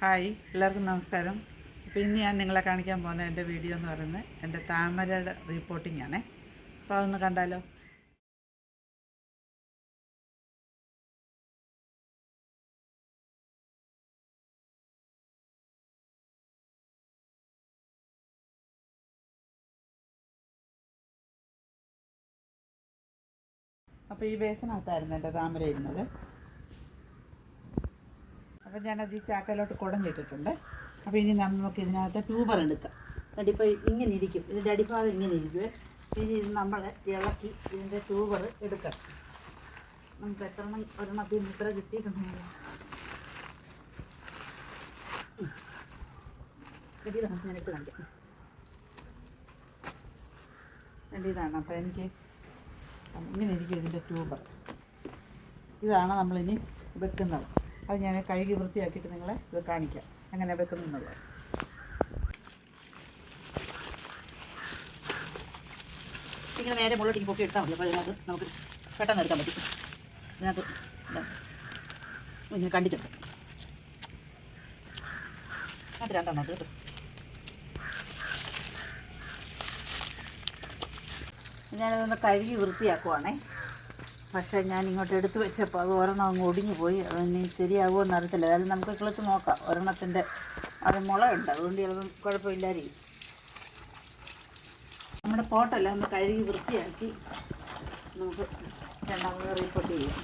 Hi എല്ലാവർക്കും നമസ്കാരം. അപ്പോൾ ഇന്ന് ഞാൻ നിങ്ങളെ കാണിക്കാൻ പോകുന്ന എന്റെ വീഡിയോ എന്ന് പറയുന്നത് എന്റെ താമരയുടെ റിപ്പോർട്ടിംഗ് ആണേ. അപ്പോൾ അതൊന്ന് കണ്ടാലോ? അപ്പോൾ ഈ ബേസിനകത്തായിരുന്നു എന്റെ താമര ഇരുന്നത് അപ്പം ഞാനത് ഈ ചാക്കയിലോട്ട് കുടഞ്ഞിട്ടിട്ടുണ്ട്. അപ്പോൾ ഇനി നമുക്ക് ഇതിനകത്ത് ട്യൂബർ എടുക്കാം. അടിപ്പോൾ ഇങ്ങനെ ഇരിക്കും. ഇതിന്റെ അടിഭാഗം ഇങ്ങനെ ഇരിക്കുവേ. ഇനി ഇത് നമ്മൾ ഇളക്കി ഇതിന്റെ ട്യൂബർ എടുക്കാം. നമുക്ക് എത്ര ഒരു നിന്ന് ഇത്ര കിട്ടിയിട്ടുണ്ടെങ്കിൽ ഇതാണ്. അപ്പോൾ എനിക്ക് ഇങ്ങനെ ഇരിക്കും ഇതിന്റെ ട്യൂബർ. ഇതാണ് നമ്മളിനി വെക്കുന്നത്. അത് ഞാൻ കഴുകി വൃത്തിയാക്കിയിട്ട് നിങ്ങളെ ഇത് കാണിക്കാം. അങ്ങനെ വെക്കുന്നുള്ളത് ഇങ്ങനെ നേരെ മുകളിലേക്ക് പൊക്കി എടുത്താൽ മതി. അപ്പോൾ നമുക്ക് പെട്ടെന്ന് എടുക്കാൻ പറ്റും. ഇതിനകത്ത് ഇതാ. ഇങ്ങനെ കണ്ടിട്ടുണ്ട്. അത് രണ്ടെണ്ണം കേട്ടോ. ഞാനതൊന്ന് കഴുകി വൃത്തിയാക്കുവാണേ. പക്ഷേ ഞാൻ ഇങ്ങോട്ട് എടുത്തു വെച്ചപ്പോൾ അത് ഒരെണ്ണം അങ്ങ് ഒടിഞ്ഞു പോയി അതിനി ശരിയാകുമോ എന്ന് അറിയത്തില്ല. അതായത് നമുക്ക് കിളിച്ച് നോക്കാം. ഒരെണ്ണത്തിന്റെ അത് മുളയുണ്ട്. അതുകൊണ്ട് ചിലപ്പം കുഴപ്പമില്ലായിരിക്കും. നമ്മുടെ പോട്ടെല്ലാം ഒന്ന് കഴുകി വൃത്തിയാക്കി നമുക്ക് രണ്ടാമത് റിപ്പോർട്ട് ചെയ്യാം.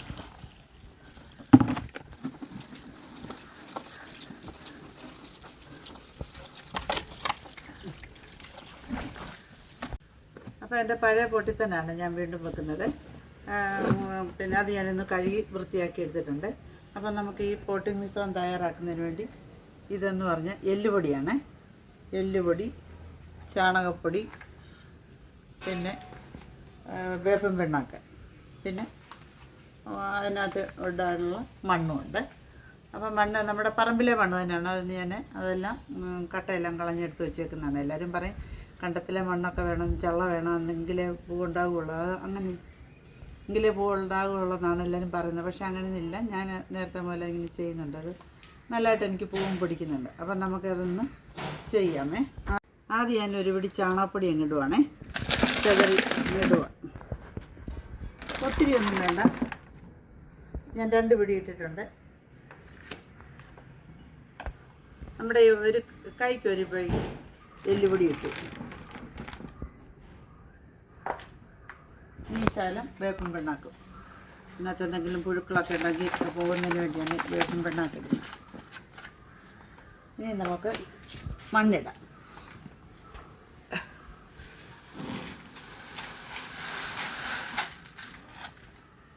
അപ്പോൾ എന്റെ പഴയ പൊട്ടി തന്നെയാണ് ഞാൻ വീണ്ടും വെക്കുന്നത്. പിന്നെ അത് ഞാനൊന്ന് കഴുകി വൃത്തിയാക്കി എടുത്തിട്ടുണ്ട്. അപ്പം നമുക്ക് ഈ പോട്ടിംഗ് മിശ്രം തയ്യാറാക്കുന്നതിന് വേണ്ടി ഇതെന്ന് പറഞ്ഞാൽ എല്ലുപൊടിയാണ്. എല്ലുപൊടി ചാണകപ്പൊടി പിന്നെ വേപ്പൻ പിണ്ണാക്ക്. പിന്നെ അതിനകത്ത് ഇടാനുള്ള മണ്ണുമുണ്ട് അപ്പം മണ്ണ് നമ്മുടെ പറമ്പിലെ മണ്ണ് തന്നെയാണ്. അതിന് ഞാൻ അതെല്ലാം കട്ടയെല്ലാം കളഞ്ഞെടുത്ത് വെച്ചേക്കുന്നതാണ്. എല്ലാവരും പറയും കണ്ടത്തിലെ മണ്ണൊക്കെ വേണം ചള്ള വേണം എന്നെങ്കിലേ പൂ ഉണ്ടാവുകയുള്ളൂ അത് അങ്ങനെ എങ്കിലേ പൂ ഉണ്ടാകുള്ളതാണ് എല്ലാവരും പറയുന്നത്. പക്ഷേ അങ്ങനെയൊന്നുമില്ല. ഞാൻ നേരത്തെ പോലെ ഇങ്ങനെ ചെയ്യുന്നുണ്ട്. അത് നല്ലതായിട്ട് എനിക്ക് പൂവും പിടിക്കുന്നുണ്ട്. അപ്പം നമുക്കതൊന്ന് ചെയ്യാമേ. ആദ്യം ഞാൻ ഒരു പിടി ചാണകപ്പൊടി അങ്ങ് ഇടുവാണേ. ചെതറി ഇടുക ഒത്തിരി ഒന്നും വേണ്ട. ഞാൻ രണ്ട് പിടി ഇട്ടിട്ടുണ്ട്. നമ്മുടെ ഒരു കൈക്ക് ഒരു പൈ എല്ലുപൊടി ഇട്ടു. ശാലം വേപ്പും പിണ്ണാക്കും. ഇതിനകത്ത് എന്തെങ്കിലും പുഴുക്കളൊക്കെ ഉണ്ടെങ്കിൽ പോകുന്നതിന് വേണ്ടിയാണ് വേപ്പും പിണ്ണാക്ക് ഇനി നമുക്ക് മണ്ണിടാം.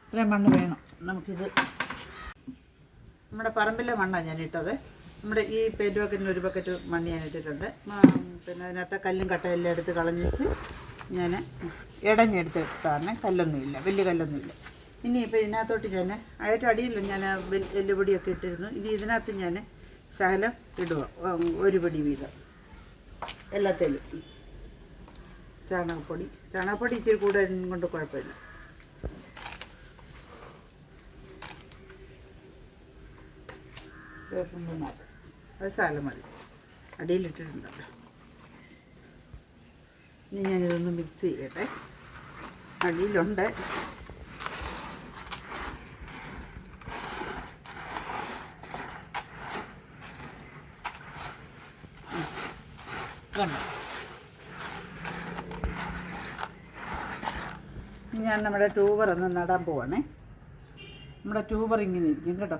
ഇത്രയും മണ്ണ് വേണം. നമുക്കിത് നമ്മുടെ പറമ്പിലെ മണ്ണാണ് ഞാൻ ഇട്ടത്. നമ്മുടെ ഈ പെയിന്റ് ബക്കറ്റിന് ഒരു ബക്കറ്റ് മണ്ണ് ഞാൻ ഇട്ടിട്ടുണ്ട്. പിന്നെ അതിനകത്ത് കല്ലും കട്ടയെല്ലാം എടുത്ത് കളഞ്ഞിച്ച് ഞാൻ ഇടഞ്ഞെടുത്ത് ഇട്ടാണ്. കല്ലൊന്നുമില്ല. വലിയ കല്ലൊന്നുമില്ല. ഇനി ഇപ്പോൾ ഇതിനകത്തോട്ട് ഞാൻ അതിന്റെ അടിയില്ല. ഞാൻ എല്ലുപൊടിയൊക്കെ ഇട്ടിരുന്നു. ഇനി ഇതിനകത്ത് ഞാൻ ശകലം ഇടുക ഒരു പിടി വീതം. എല്ലാത്തിലും. ചാണകപ്പൊടി. ചാണകപ്പൊടി ഇച്ചിരി കൂടെ കൊണ്ട് കുഴപ്പമില്ല. അത് സാലം മതി. അടിയിലിട്ടിട്ടുണ്ടല്ലോ. ഇനി ഞാനിതൊന്ന് മിക്സ് ചെയ്യട്ടെ. അടിയിലുണ്ട്. ഞാൻ നമ്മുടെ ട്യൂബർ ഒന്ന് നടാൻ പോവാണേ. നമ്മുടെ ട്യൂബർ ഇങ്ങനെ ഇരിക്കും കേട്ടോ.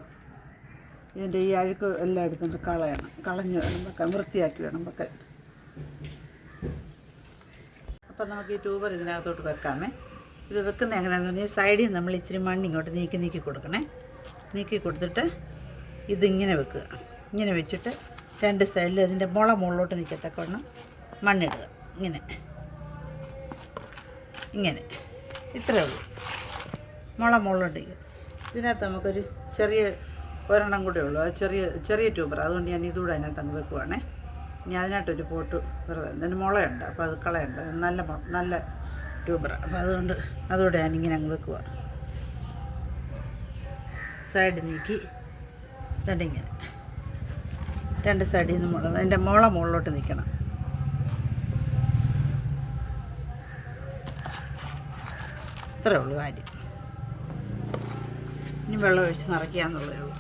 ഇതിന്റെ ഈ അഴുക്ക് എല്ലാം എടുത്തിട്ട് കളയണം. കളഞ്ഞ് വേണം വെക്കാൻ വൃത്തിയാക്കി വേണം വെക്കാൻ. അപ്പം നമുക്ക് ഈ ട്യൂബർ ഇതിനകത്തോട്ട് വെക്കാമേ. ഇത് വെക്കുന്ന എങ്ങനെയാണെന്ന് പറഞ്ഞാൽ സൈഡിൽ നമ്മൾ ഇച്ചിരി മണ്ണ് ഇങ്ങോട്ട് നീക്കി നീക്കി കൊടുക്കണേ. നീക്കി കൊടുത്തിട്ട് ഇതിങ്ങനെ വെക്കുക. ഇങ്ങനെ വെച്ചിട്ട് രണ്ട് സൈഡിൽ അതിന്റെ മുള മുകളിലോട്ട് നിൽക്കത്തക്കവണ്ണം മണ്ണിടുക. ഇങ്ങനെ. ഇങ്ങനെ. ഇത്രയേ ഉള്ളൂ. മുള മുകളിലോട്ട് ഇതിനകത്ത് നമുക്കൊരു ചെറിയ ഒരെണ്ണം കൂടെ ഉള്ളൂ. ചെറിയ ചെറിയ ട്യൂബർ അതുകൊണ്ട് ഞാൻ ഇതുകൂടെ അതിനകത്ത് അങ്ങ് വെക്കുവാണേ. ഇനി അതിനകത്തൊരു പോട്ട് വെറുതെ. അതിന് മുളയുണ്ട്. അപ്പോൾ അത് കളയുണ്ട്. നല്ല നല്ല ട്യൂബറാണ് അപ്പോൾ അതുകൊണ്ട് അതുകൂടെ ഞാനിങ്ങനെ അങ്ങ് വെക്കുക സൈഡ് നീക്കി. രണ്ടിങ്ങനെ. രണ്ട് സൈഡിൽ നിന്ന് മുള എന്റെ മുള മുകളിലോട്ട് നിൽക്കണം ഇത്രേ ഉള്ളൂ കാര്യം. ഇനി വെള്ളം ഒഴിച്ച് നിറയ്ക്കുക എന്നുള്ളതേ ഉള്ളൂ.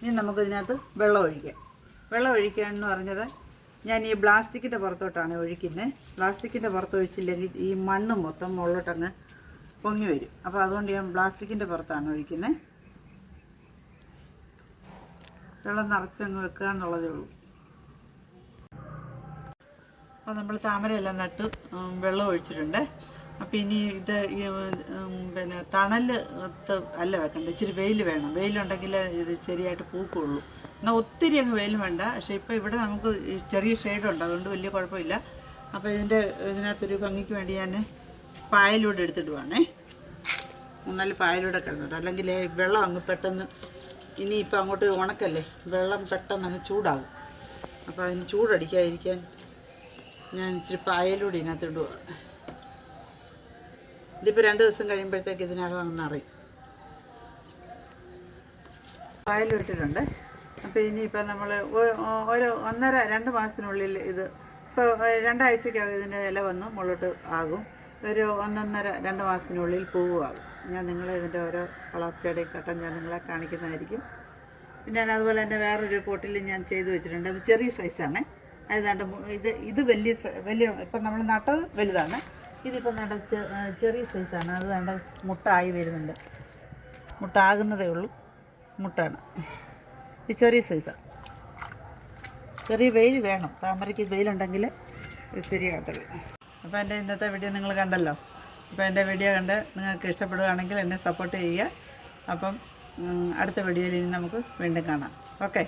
ഇനി നമുക്കിതിനകത്ത് വെള്ളം ഒഴിക്കാം. വെള്ളം ഒഴിക്കുക എന്ന് പറഞ്ഞത് ഞാൻ ഈ പ്ലാസ്റ്റിക്കിന്റെ പുറത്തോട്ടാണ് ഒഴിക്കുന്നത് പ്ലാസ്റ്റിക്കിന്റെ പുറത്ത് ഒഴിച്ചില്ലെങ്കിൽ ഈ മണ്ണ് മൊത്തം മുകളിലോട്ടങ്ങ് പൊങ്ങി വരും. അപ്പോൾ അതുകൊണ്ട് ഞാൻ പ്ലാസ്റ്റിക്കിന്റെ പുറത്താണ് ഒഴിക്കുന്നത് വെള്ളം നിറച്ചങ്ങ് വെക്കുക എന്നുള്ളതേ ഉള്ളൂ. അപ്പോൾ നമ്മൾ താമരയെല്ലാം നട്ട് വെള്ളം ഒഴിച്ചിട്ടുണ്ട്. അപ്പോൾ ഇനി ഇത് പിന്നെ തണൽ അല്ല വെക്കണ്ട ഇച്ചിരി വെയിൽ വേണം. വെയിലുണ്ടെങ്കിൽ ഇത് ശരിയായിട്ട് പൂക്കുള്ളൂ. എന്നാൽ ഒത്തിരി അങ്ങ് വെയിൽ വേണ്ട. പക്ഷേ ഇപ്പോൾ ഇവിടെ നമുക്ക് ചെറിയ ഷെയ്ഡുണ്ട് അതുകൊണ്ട് വലിയ കുഴപ്പമില്ല. അപ്പോൾ ഇതിന്റെ ഇതിനകത്തൊരു ഭംഗിക്ക് വേണ്ടി ഞാൻ പായലൂടെ എടുത്തിടുവാണേ മൂന്നാൽ പായലൂടെ കിടന്നിട്ട്. അല്ലെങ്കിൽ വെള്ളം അങ്ങ് പെട്ടെന്ന് ഇനി ഇനിയിപ്പോൾ അങ്ങോട്ട് ഉണക്കല്ലേ? വെള്ളം പെട്ടെന്ന് അങ്ങ് ചൂടാകും. അപ്പോൾ അതിന് ചൂടടിക്കാതിരിക്കാൻ ഞാൻ ഇച്ചിരി പായലൂടെ ഇതിനകത്തിടുവാണ് ഇതിപ്പോൾ രണ്ട് ദിവസം കഴിയുമ്പോഴത്തേക്ക് ഇതിനകം അങ്ങ് നിറയും. പായലിട്ടിട്ടുണ്ട്. അപ്പോൾ ഇനിയിപ്പോൾ നമ്മൾ ഒരു ഒന്നര രണ്ട് മാസത്തിനുള്ളിൽ ഇത് ഇപ്പോൾ രണ്ടാഴ്ചക്കകം ഇതിന്റെ ഇല വന്ന് മുകളിലോട്ട് ആകും. ഒരു ഒന്നൊന്നര രണ്ട് മാസത്തിനുള്ളിൽ പൂവാകും ഞാൻ നിങ്ങളെ ഇതിന്റെ ഓരോ വളർച്ചയുടെയും ഘട്ടം ഞാൻ നിങ്ങളെ കാണിക്കുന്നതായിരിക്കും. പിന്നെ അതുപോലെ തന്നെ വേറൊരു പോട്ടിൽ ഞാൻ ചെയ്തു വെച്ചിട്ടുണ്ട്. അത് ചെറിയ സൈസാണ്. ഏതാണ്ട് ഇത് ഇത് വലിയ വലിയ ഇപ്പം നമ്മൾ നട്ടത് വലുതാണ്. ഇതിപ്പം വേണ്ട ചെറിയ സൈസാണ്. അത് വേണ്ട മുട്ടായി വരുന്നുണ്ട്. മുട്ടാകുന്നതേ ഉള്ളൂ. മുട്ടാണ്. ഇത് ചെറിയ സൈസാണ് ചെറിയ വെയിൽ വേണം. താമരയ്ക്ക് വെയിലുണ്ടെങ്കിൽ ശരിയാകത്തുള്ളൂ. അപ്പോൾ എന്റെ ഇന്നത്തെ വീഡിയോ നിങ്ങൾ കണ്ടല്ലോ. അപ്പോൾ എന്റെ വീഡിയോ കണ്ട് നിങ്ങൾക്ക് ഇഷ്ടപ്പെടുകയാണെങ്കിൽ എന്നെ സപ്പോർട്ട് ചെയ്യുക. അപ്പം അടുത്ത വീഡിയോയിൽ ഇനി നമുക്ക് വീണ്ടും കാണാം. ഓക്കെ.